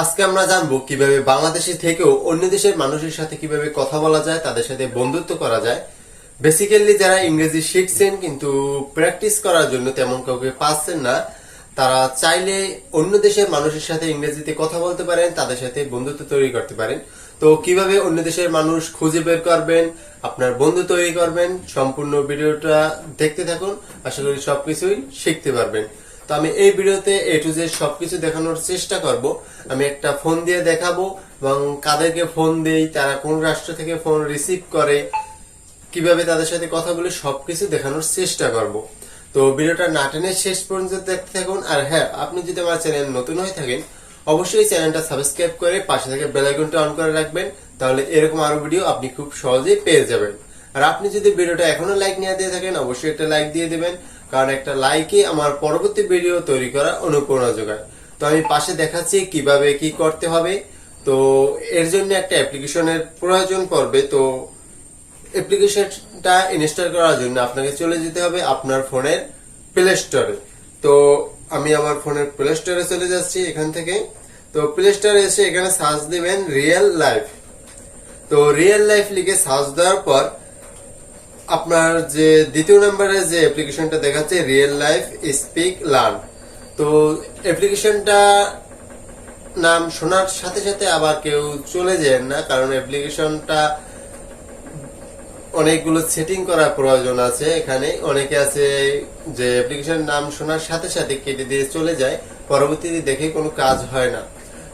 আজকে আমরা জানব কীভাবে বাংলাদেশে থেকেও অন্য দেশের মানুষের সাথে কীভাবে কথা বলা যায়, তাদের সাথে বন্ধুত্ব করা যায়। বেসিক্যালি যারা ইংরেজি শিখছেন কিন্তু প্র্যাকটিস করার জন্য তেমন কাউকে পাচ্ছেন না, তারা চাইলে অন্য দেশের মানুষের সাথে ইংরেজিতে কথা বলতে পারেন, তাদের সাথে বন্ধুত্ব তৈরি করতে পারেন। তো কীভাবে অন্য দেশের মানুষ খুঁজে বের করবেন, আপনার বন্ধু তৈরি করবেন, সম্পূর্ণ ভিডিওটা দেখতে থাকুন, আশা করি সবকিছুই শিখতে পারবেন। তো আমি এই ভিডিওতে এ টু জেড সবকিছু দেখানোর চেষ্টা করব। আমি একটা ফোন দিয়ে দেখাবো এবং কাদেরকে ফোন দেই, তারা কোন রাষ্ট্র থেকে ফোন রিসিভ করে, কীভাবে তাদের সাথে কথা বলে সবকিছু দেখানোর চেষ্টা করব। তো ভিডিওটা না টেনে শেষ পর্যন্ত দেখতে থাকুন। আর হ্যাঁ আপনি যদি আমার চ্যানেল নতুন হয়ে থাকেন, অবশ্যই চ্যানেলটা সাবস্ক্রাইব করে পাশে থেকে বেল আইকনটা অন করে রাখবেন, তাহলে এরকম আরও ভিডিও আপনি খুব সহজেই পেয়ে যাবেন। আর আপনি যদি ভিডিওটা এখনও লাইক নিয়ে দিয়ে থাকেন, অবশ্যই একটা লাইক দিয়ে দিবেন। কারণ একটা লাইকে আমার পরবর্তী ভিডিও তৈরি করা অনুপ্রেরণা যোগায়। তো আমি পাশে দেখাচ্ছি কীভাবে কি করতে হবে। তো এর জন্য একটা অ্যাপ্লিকেশনের প্রয়োজন পড়বে। তো অ্যাপ্লিকেশনটা ইনস্টল করার জন্য আপনাকে চলে যেতে হবে আপনার ফোনের প্লে স্টোরে তো আমি আমার ফোনের প্লে স্টোরে চলে যাচ্ছি এখান থেকে। তো প্লে স্টোরে এসে এখানে সার্চ দিবেন রিয়েল লাইফ তো রিয়েল লাইফ লিখে সার্চ দেওয়ার পর আপনার যে দ্বিতীয় নম্বরে যে অ্যাপ্লিকেশনটা দেখাচ্ছে রিয়েল লাইফ স্পিক লার্ন তো অ্যাপ্লিকেশনটা নাম শোনার সাথে সাথে আবার কেউ চলে যায় না, কারণ অ্যাপ্লিকেশনটা অনেকগুলো সেটিং করার প্রয়োজন আছে। এখানে অনেকে আছে যে অ্যাপ্লিকেশন নাম শোনার সাথে সাথে কেটে দিয়ে চলে যায়, পরবর্তীতে দেখে কোনো কাজ হয় না।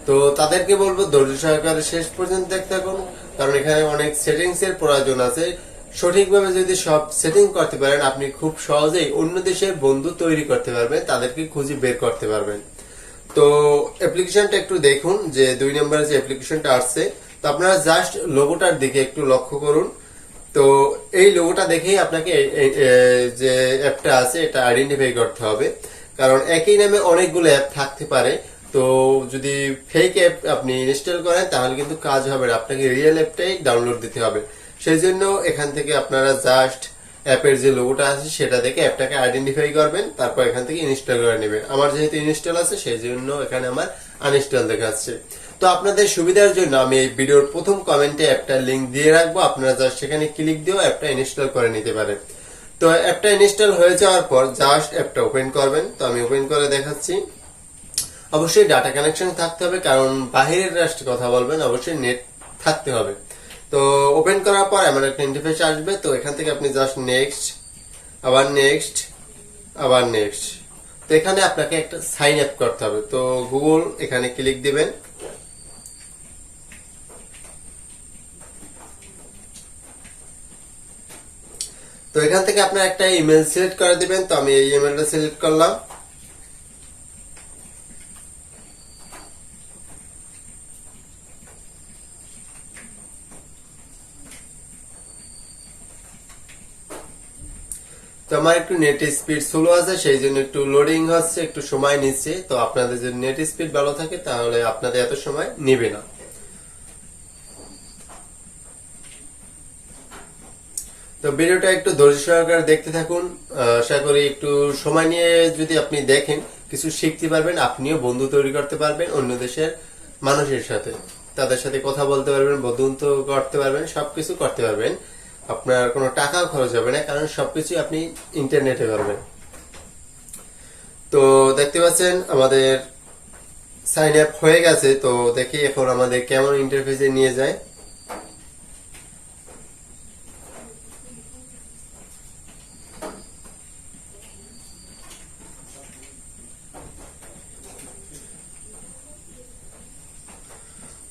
তো তাদেরকে বলব, ধৈর্য সহকারে শেষ পর্যন্ত দেখতে থাকুন, কারণ এখানে অনেক সেটিংস এর প্রয়োজন আছে। সঠিকভাবে যদি সব সেটিং করতে পারেন, আপনি খুব সহজেই অন্য দেশের বন্ধু তৈরি করতে পারবেন, তাদেরকে খুঁজে বের করতে পারবেন। তো অ্যাপ্লিকেশনটা একটু দেখুন, যে দুই নম্বরে যে অ্যাপ্লিকেশনটা আসছে, তো আপনারা জাস্ট লোগোটার দিকে একটু লক্ষ্য করুন। তো এই লোগোটা দেখেই আপনাকে যে অ্যাপটা আছে, এটা আইডেন্টিফাই করতে হবে। কারণ একই নামে অনেকগুলো অ্যাপ থাকতে পারে। তো যদি ফেক অ্যাপ আপনি ইনস্টল করেন, তাহলে কিন্তু কাজ হবে না। আপনাকে রিয়েল অ্যাপটাই ডাউনলোড দিতে হবে। সেই জন্য এখান থেকে আপনারা জাস্ট অ্যাপের যে লোগোটা আছে, সেটা দেখে অ্যাপটাকে আইডেন্টিফাই করবেন, তারপর এখান থেকে ইনস্টল করে নেবেন। আমার যেহেতু ইনস্টল আছে সেই জন্য এখানে আমার আনইনস্টল দেখাচ্ছে তো আপনাদের সুবিধার জন্য আমি এই ভিডিওর প্রথম কমেন্টে অ্যাপটা লিংক দিয়ে রাখব। আপনারা জাস্ট সেখানে ক্লিক দিয়েও অ্যাপটা ইনস্টল করে নিতে পারেন। তো অ্যাপটা ইনস্টল হয়ে যাওয়ার পর জাস্ট অ্যাপটা ওপেন করবেন। তো আমি ওপেন করে দেখাচ্ছি। অবশ্যই ডাটা কানেকশন থাকতে হবে, কারণ বাহিরের রাষ্ট্রে কথা বলবেন, অবশ্যই নেট থাকতে হবে। তো ওপেন করার পর এমন একটা ইন্টারফেস আসবে, তো এখান থেকে আপনি জাস্ট নেক্সট আবার নেক্সট আবার নেক্সট তো এখানে আপনাকে একটা সাইন আপ করতে হবে, তো গুগল এখানে ক্লিক দিবেন। তো এখান থেকে আপনার একটা ইমেল সিলেক্ট করে দিবেন, তো আমি এই ইমেলটা সিলেক্ট করলাম। তো আমার একটু নেট স্পিড স্লো আছে সেই জন্য একটু লোডিং হচ্ছে, একটু সময় নিচ্ছে। তো আপনাদের যদি নেট স্পিড ভালো থাকে, তাহলে আপনাদের এত সময় নেবে না। তো ভিডিওটা একটু ধৈর্য সহকারে দেখতে থাকুন। আশা করি একটু সময় নিয়ে যদি আপনি দেখেন, কিছু শিখতে পারবেন, আপনিও বন্ধু তৈরি করতে পারবেন অন্য দেশের মানুষের সাথে। তাদের সাথে কথা বলতে পারবেন, বন্ধুত্ব করতে পারবেন, সবকিছু করতে পারবেন। আপনার কোনো টাকাও খরচ হবে না, কারণ সবকিছু আপনি ইন্টারনেটে পারবেন তো দেখতে পাচ্ছেন, আমাদের সাইন আপ হয়ে গেছে, তো দেখি এখন আমাদের কেমন ইন্টারফেসে নিয়ে যায়।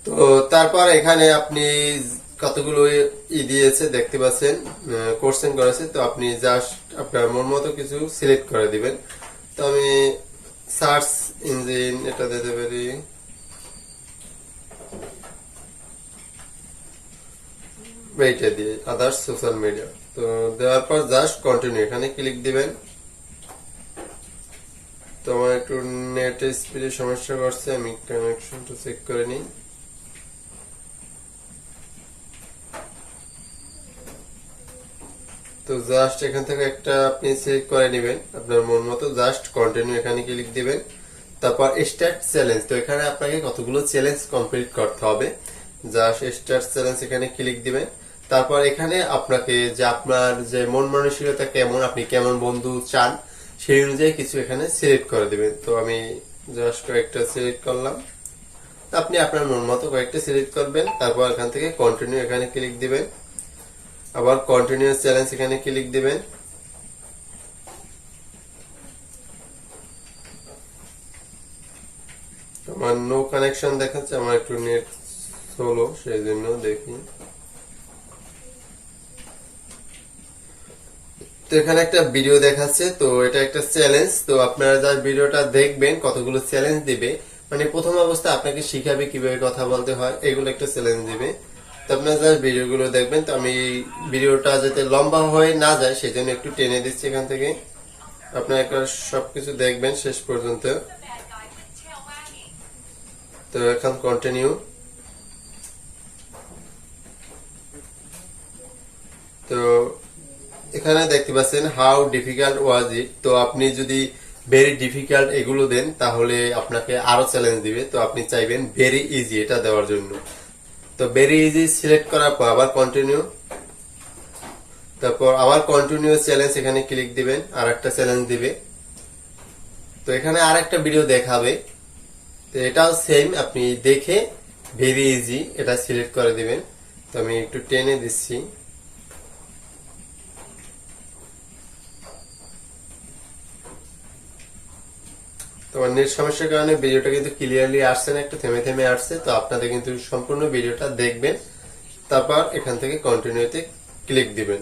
তো তারপর এখানে আপনি কতগুলো ই দিয়েছে, দেখতে পাচ্ছেন কোশ্চেন করেছে, তো আপনি জাস্ট আপনার মন মতো কিছু সিলেক্ট করে দিবেন। তো আমি সার্চ ইঞ্জিন এটা দিতে পারি এইটা দিয়ে আদার্স সোশ্যাল মিডিয়া তো দেওয়ার পর জাস্ট কন্টিনিউ এখানে ক্লিক দিবেন। তো আমার একটু নেট স্পিডে সমস্যা করছে, আমি কানেকশনটা চেক করে নিই। তো জাস্ট এখান থেকে একটা আপনি সিলেক্ট করে নেবেন আপনার মন মতো জাস্ট কন্টিনিউ এখানে ক্লিক দিবেন। তারপর স্টার্ট চ্যালেঞ্জ তো এখানে আপনাকে কতগুলো চ্যালেঞ্জ কমপ্লিট করতে হবে। জাস্ট স্টার্ট চ্যালেঞ্জ এখানে ক্লিক দিবেন। তারপর এখানে আপনাকে যে আপনার যে মন মানসিকতা কেমন, আপনি কেমন বন্ধু চান, সেই অনুযায়ী কিছু এখানে সিলেক্ট করে দিবেন। তো আমি জাস্ট কয়েকটা সিলেক্ট করলাম। আপনি আপনার মন মতো কয়েকটা সিলেক্ট করবেন। তারপর এখান থেকে কন্টিনিউ এখানে ক্লিক দিবেন। আবার কন্টিনিউ চ্যালেঞ্জ এখানে ক্লিক দিবেন। আমার নো কানেকশন দেখাচ্ছে, আমার একটু নেট স্লো সেই জন্য দেখি। তো এখানে একটা ভিডিও দেখাচ্ছে, তো এটা একটা চ্যালেঞ্জ তো আপনারা যা ভিডিওটা দেখবেন, কতগুলো চ্যালেঞ্জ দিবে মানে প্রথম অবস্থা আপনাকে শিখাবে কীভাবে কথা বলতে হয়, এগুলো একটা চ্যালেঞ্জ দিবে। তো আপনারা যা ভিডিওগুলো দেখবেন তো আমি ভিডিওটা যাতে লম্বা হয়ে না যায়, সেজন্য একটু টেনে দিচ্ছি এখান থেকে। আপনারা একটা সবকিছু দেখবেন শেষ পর্যন্ত। তো এখন কন্টিনিউ তো এখানে দেখতে পাচ্ছেন হাউ ডিফিকাল্ট ওয়াজ ইট তো আপনি যদি ভেরি ডিফিকাল্ট এগুলো দেন, তাহলে আপনাকে আরও চ্যালেঞ্জ দিবে। তো আপনি চাইবেন ভেরি ইজি এটা দেওয়ার জন্য। তো ভেরি ইজি সিলেক্ট করার পর আবার কন্টিনিউ তারপর আবার কন্টিনিউ চ্যালেঞ্জ এখানে ক্লিক দিবেন আর একটা চ্যালেঞ্জ দিবে। তো এখানে আর একটা ভিডিও দেখাবে। তো এটাও সেম আপনি দেখে ভেরি ইজি এটা সিলেক্ট করে দিবেন। তো আমি একটু টেনে দিচ্ছি। তোমার নেট সমস্যার কারণে ভিডিওটা কিন্তু ক্লিয়ারলি আসছে না, একটু থেমে থেমে আসছে। তো আপনাদের কিন্তু সম্পূর্ণ ভিডিওটা দেখবেন, তারপর এখান থেকে কন্টিনিউতে ক্লিক দিবেন।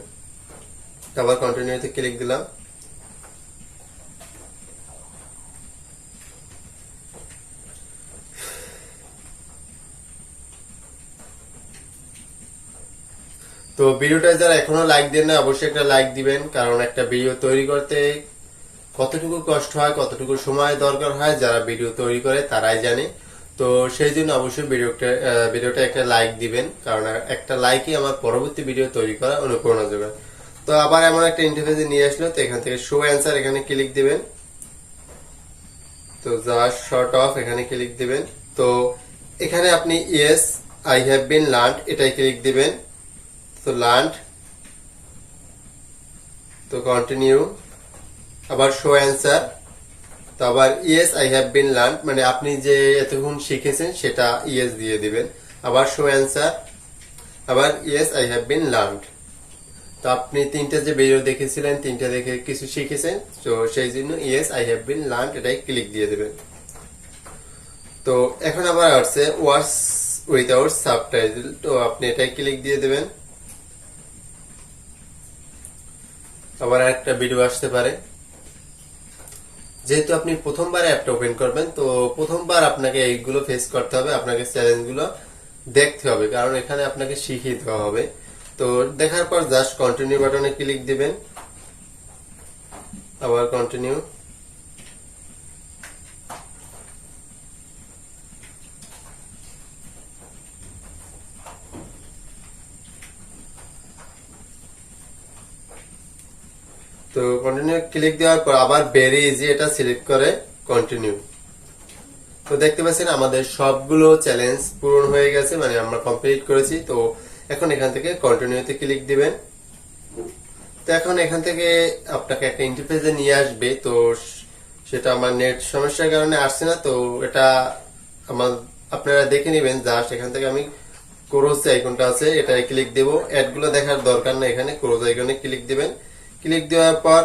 আবার কন্টিনিউতে ক্লিক দিলাম। তো ভিডিওটা যারা এখনও লাইক দেন না, অবশ্যই একটা লাইক দিবেন, কারণ একটা ভিডিও তৈরি করতে কতটুকু কষ্ট হয়, কতটুকু সময় দরকার হয় যারা ভিডিও তৈরি করে তারাই জানে। তো সেই জন্য অবশ্যই ভিডিওটা ভিডিওটা একটা লাইক দিবেন, কারণ একটা লাইকই আমার পরবর্তী ভিডিও তৈরি করা অনুপ্রেরণা যোগায় তো আবার এমন একটা ইন্টারফেসে নিয়ে আসলো, তো এখান থেকে শো অ্যান্সার এখানে ক্লিক দিবেন। তো জাস্ট শর্ট অফ এখানে ক্লিক দিবেন। তো এখানে আপনি yes I have been learn এটাই ক্লিক দিবেন। তো লার্ন তো কন্টিনিউ আবার শো অ্যান্সার তো আবার yes I have been learn মানে আপনি যে এতক্ষণ শিখেছেন সেটা ইয়েস দিয়ে দিবেন। আবার শো অ্যান্সার আবার yes I have been learn তো আপনি তিনটা যে ভিডিও দেখেছিলেন, তিনটা দেখে কিছু শিখেছেন, তো সেই জন্য yes I have been learn এটাই ক্লিক দিয়ে দেবেন। তো এখন আবার আসছে ওয়ার্স উইদাউট সাবটাইটেল তো আপনি এটাই ক্লিক দিয়ে দেবেন। আবার একটা ভিডিও আসতে পারে। যেহেতু আপনি প্রথমবার অ্যাপটা ওপেন করবেন, তো প্রথমবার আপনাকে এইগুলো ফেস করতে হবে, আপনাকে চ্যালেঞ্জগুলো দেখতে হবে, কারণ এখানে আপনাকে শিখিয়ে দেওয়া হবে। তো দেখার পর জাস্ট কন্টিনিউ বাটনে ক্লিক দিবেন। আবার কন্টিনিউ তো কন্টিনিউ ক্লিক দেওয়ার পর আবার ভেরি ইজি এটা সিলেক্ট করে কন্টিনিউ তো দেখতে পাচ্ছেন আমাদের সবগুলো চ্যালেঞ্জ পূরণ হয়ে গেছে মানে আমরা কমপ্লিট করেছি। তো এখন এখান থেকে কন্টিনিউতে ক্লিক দিবেন। তো এখন এখান থেকে আপনাকে একটা ইন্টারফেসে নিয়ে আসবে। তো সেটা আমার নেট সমস্যার কারণে আসছে না। তো এটা আমার, আপনারা দেখে নেবেন। জাস্ট এখান থেকে আমি ক্রোজ আইকনটা আছে এটাই ক্লিক দেব। অ্যাডগুলো দেখার দরকার না এখানে। ক্রোজ আইকনে ক্লিক দিবেন। ক্লিক দেওয়ার পর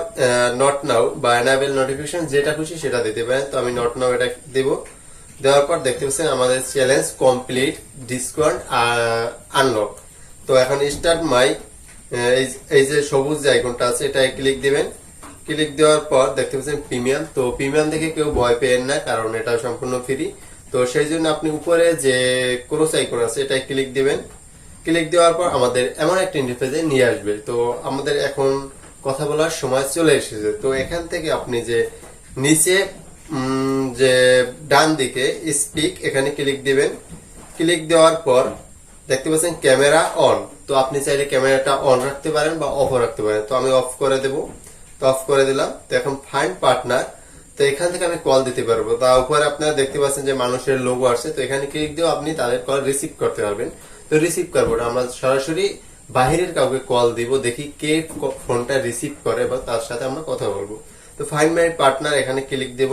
নট নাও বা এনাবেল নোটিফিকেশন যেটা খুশি সেটা দিতে পারেন। তো আমি নট নাও এটা দেব। দেওয়ার পর দেখতে পাচ্ছেন আমাদের চ্যালেঞ্জ কমপ্লিট ডিসকাউন্ট আনলক তো এখন স্টার্ট মাই এই যে সবুজ যে আইকনটা আছে এটাই ক্লিক দিবেন। ক্লিক দেওয়ার পর দেখতে পাচ্ছেন প্রিমিয়াম তো প্রিমিয়াম দেখে কেউ ভয় পেয়েন না, কারণ এটা সম্পূর্ণ ফ্রি তো সেই জন্য আপনি উপরে যে ক্রোস আইকন আছে এটাই ক্লিক দিবেন। ক্লিক দেওয়ার পর আমাদের এমন একটা ইন্টারফেসে নিয়ে আসবে। তো আমাদের এখন কথা বলার সময় চলে এসেছে। তো এখান থেকে আপনি যে নিচে যে ডান দিকে স্পিক এখানে ক্লিক দিবেন। ক্লিক দেওয়ার পর দেখতে পাচ্ছেন ক্যামেরা অন তো আপনি চাইলে ক্যামেরাটা অন রাখতে পারেন বা অফ রাখতে পারেন। তো আমি অফ করে দেব। তো অফ করে দিলাম। তো এখন ফাইন্ড পার্টনার তো এখান থেকে আমি কল দিতে পারব। তা উপরে আপনারা দেখতে পাচ্ছেন যে মানুষের লোগো আসছে। তো এখানে ক্লিক দিয়েও আপনি তাদের কল রিসিভ করতে পারবেন। তো রিসিভ করব আমরা সরাসরি বাহিরের কাউকে কল দিব, দেখি কে ফোনটা রিসিভ করে বা তার সাথে আমরা কথা বলব। তো ফাইন মাই পার্টনার এখানে ক্লিক দেব।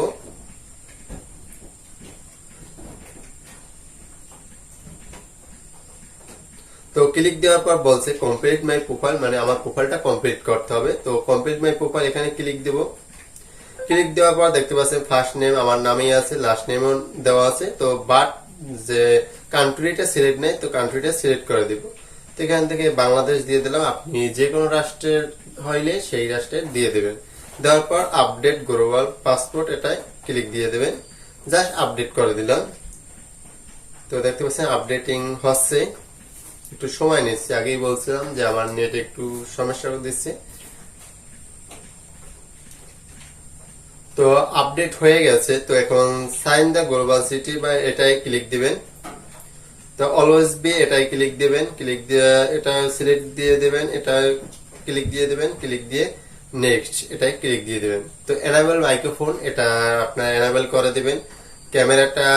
তো ক্লিক দেওয়ার পর বলছে কমপ্লিট মাই প্রোফাইল মানে আমার প্রোফাইলটা কমপ্লিট করতে হবে। তো কমপ্লিট মাই প্রোফাইল এখানে ক্লিক দেব। ক্লিক দেওয়ার পর দেখতে পাচ্ছেন ফার্স্ট নেম আমার নামেই আছে লাস্ট নেমও দেওয়া আছে। তো বাট যে কান্ট্রিটা সিলেক্ট নেই, তো কান্ট্রিটা সিলেক্ট করে দিব। এখান থেকে বাংলাদেশ দিয়ে দিলাম, আপনি যে কোনো রাষ্ট্রের হইলে সেই রাষ্ট্রে দিয়ে দেবেন। দেওয়ার পর আপডেট গ্লোবাল পাসপোর্ট এটাই ক্লিক দিয়ে দেবেন। জাস্ট আপডেট করে দিলাম। তো দেখতে পাচ্ছেন আপডেটিং হচ্ছে। একটু সময় নিচ্ছে, আগেই বলছিলাম যে আমার নেট একটু সমস্যা দিচ্ছে। তো আপডেট হয়ে গেছে, তো এখন সাইন দ্য গ্লোবাল সিটি বা এটাই ক্লিক দিবেন। তো অলওয়েজ বি এটাই ক্লিক দিবেন ক্লিক দিয়ে এটা সিলেক্ট দিয়ে দেবেন, এটা ক্লিক দিয়ে দেবেন ক্লিক দিয়ে নেক্সট এটাই ক্লিক দিয়ে দেবেন। তো এনাবেল মাইক্রোফোন এটা আপনার এনাবেল করে দিবেন। ক্যামেরাটা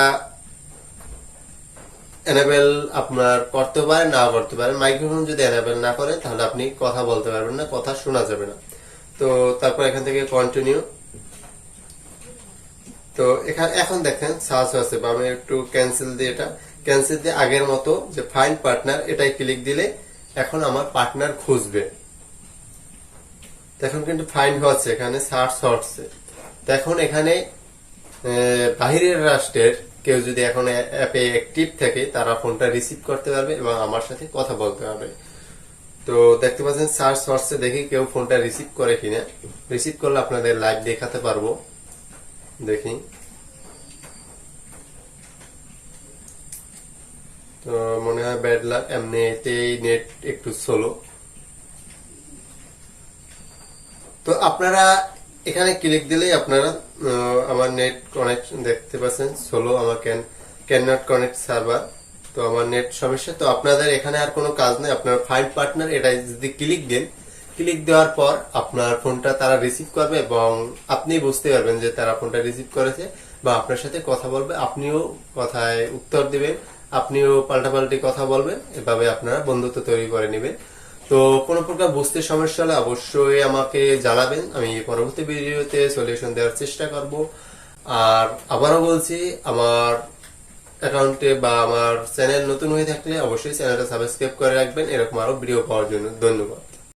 এনাবেল আপনার করতে পারেন, না করতে পারেন মাইক্রোফোন যদি এনাবেল না করেন তাহলে আপনি কথা বলতে পারবেন না, কথা শোনা যাবে না। তো তারপর এখান থেকে কন্টিনিউ তো এখানে এখন দেখেন সার্চ আছে বা আমি একটু ক্যান্সেল দিয়ে এটা। ক্যান্সেল দিয়ে আগের মতো যে ফাইন্ড পার্টনার এটাই ক্লিক দিলে এখন আমার পার্টনার খুঁজবে। এখন কিন্তু ফাইন্ড হচ্ছে, এখানে সার্চ হচ্ছে। এখন এখানে বাহিরের রাষ্ট্রের কেউ যদি এখন অ্যাপে অ্যাক্টিভ থাকে, তারা ফোনটা রিসিভ করতে পারবে এবং আমার সাথে কথা বলতে পারবে। তো দেখতে পাচ্ছেন, সার্চ হচ্ছে দেখি কেউ ফোনটা রিসিভ করে কিনা। রিসিভ করলে আপনাদের লাইভ দেখাতে পারব। দেখি। তো মনে হয় ব্যাড লাক এমনিতেই নেট একটু স্লো তো আপনারা এখানে ক্লিক দিলেই আপনারা আমার নেট কানেকশন দেখতে পাচ্ছেন স্লো আমার can can not connect server তো আমার নেট সমস্যা, তো আপনাদের এখানে আর কোনো কাজ নেই, আপনার ফাইন্ড পার্টনার এটা যদি ক্লিক দেন ক্লিক দেওয়ার পর আপনার ফোনটা তারা রিসিভ করবে এবং আপনি বুঝতে পারবেন যে তারা ফোনটা রিসিভ করেছে বা আপনার সাথে কথা বলবে, আপনিও কথায় উত্তর দিবেন আপনিও পাল্টাপাল্টি কথা বলবেন, এভাবে আপনারা বন্ধুত্ব তৈরি করে নেবেন। তো কোনো প্রকার বুঝতে সমস্যা হলে অবশ্যই আমাকে জানাবেন, আমি পরবর্তী ভিডিওতে সলিউশন দেওয়ার চেষ্টা করব। আর আবারও বলছি, আমার অ্যাকাউন্টে বা আমার চ্যানেল নতুন হয়ে থাকলে অবশ্যই চ্যানেলটা সাবস্ক্রাইব করে রাখবেন, এরকম আরও ভিডিও পাওয়ার জন্য ধন্যবাদ।